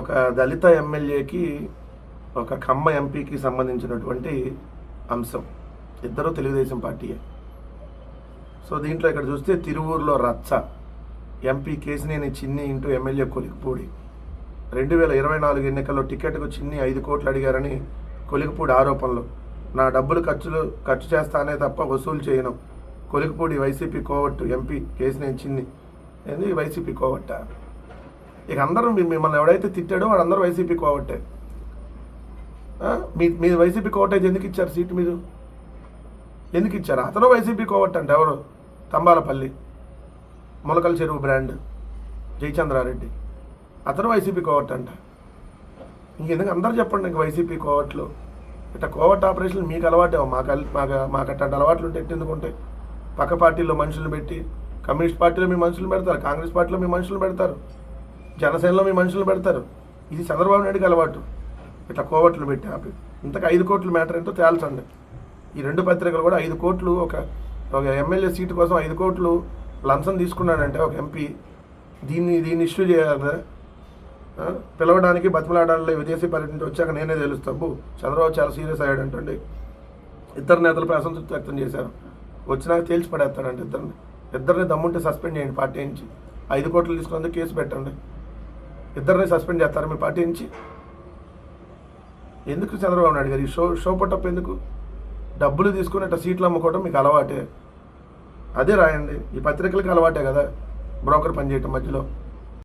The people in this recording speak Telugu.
ఒక దళిత ఎమ్మెల్యేకి ఒక ఖమ్మ ఎంపీకి సంబంధించినటువంటి అంశం. ఇద్దరు తెలుగుదేశం పార్టీయే. సో దీంట్లో ఇక్కడ చూస్తే తిరువూరులో రచ్చ. ఎంపీ కేసినేని చిన్ని ఇంటూ ఎమ్మెల్యే కొలికిపూడి. రెండు వేల ఇరవై నాలుగు ఎన్నికల్లో టికెట్కు చిన్ని ఐదు కోట్లు అడిగారని కొలికిపూడి ఆరోపణలు. నా డబ్బులు ఖర్చులు ఖర్చు చేస్తానే తప్ప వసూలు చేయను. కొలికిపూడి వైసీపీ కోవట్టు ఎంపీ కేసినేని చిన్ని. ఏంది వైసీపీ కోవట్ట? ఇక అందరూ మిమ్మల్ని ఎవడైతే తిట్టాడో వాళ్ళందరూ వైసీపీ కోవట్టే. మీ మీ వైసీపీ కోవటేజ్ ఎందుకు ఇచ్చారు సీటు మీరు? ఎందుకు ఇచ్చారు? అతను వైసీపీ కోవట్ అంట ఎవరు? తంబాలపల్లి. మొలకల చెరువు బ్రాండ్. జయచంద్రారెడ్డి. అతను వైసీపీ కోవట్ అంట ఇంకెందుకు అందరూ చెప్పండి ఇంక వైసీపీ కోవట్లు? ఇట్లా కోవట్ ఆపరేషన్ మీకు అలవాటే మాకు మాకు మాకు అట్లాంటి అలవాట్లు ఉంటే ఎట్టెందుకు ఉంటాయి పక్క పార్టీలో మనుషులను పెట్టి కమ్యూనిస్ట్ పార్టీలో మీ మనుషులు పెడతారు కాంగ్రెస్ పార్టీలో మీ మనుషులు పెడతారు. జనసేనలో మీ మనుషులు పెడతారు. ఇది చంద్రబాబు నాయుడుకి అలవాటు. ఇట్లా కోవట్లు పెట్టి ఆపి. ఇంతకు ఐదు కోట్ల మ్యాటర్ ఏంటో తేల్చండి. ఈ రెండు పత్రికలు కూడా ఐదు కోట్లు ఒక ఒక ఎమ్మెల్యే సీటు కోసం ఐదు కోట్లు లంచం తీసుకున్నాడంటే ఒక ఎంపీ దీన్ని దీన్ని ఇష్యూ చేయాలి. పిలవడానికి బతిమలాడాలి విదేశీ పర్యటన వచ్చాక నేనే తెలుస్తాము చంద్రబాబు చాలా సీరియస్ అయ్యాడంటండి. ఇద్దరు నేతలపై అసంతృప్తి వ్యక్తం చేశారు. వచ్చినాక తేల్చి పడేస్తాడంటే ఇద్దరిని. ఇద్దరిని దమ్ముంటే సస్పెండ్ చేయండి పార్టీ నుంచి. ఐదు కోట్లు తీసుకున్నందుకు కేసు పెట్టండి. ఇద్దరిని సస్పెండ్ చేస్తారు మీ పార్టీ నుంచి ఎందుకు చంద్రబాబు నాయుడు గారు ఈ షో షో పట్టప్ ఎందుకు? డబ్బులు తీసుకుని అట్లా సీట్లు అమ్ముకోవడం మీకు అలవాటే. అదే రాయండి. ఈ పత్రికలకి అలవాటే కదా. బ్రోకర్ పనిచేయటం మధ్యలో.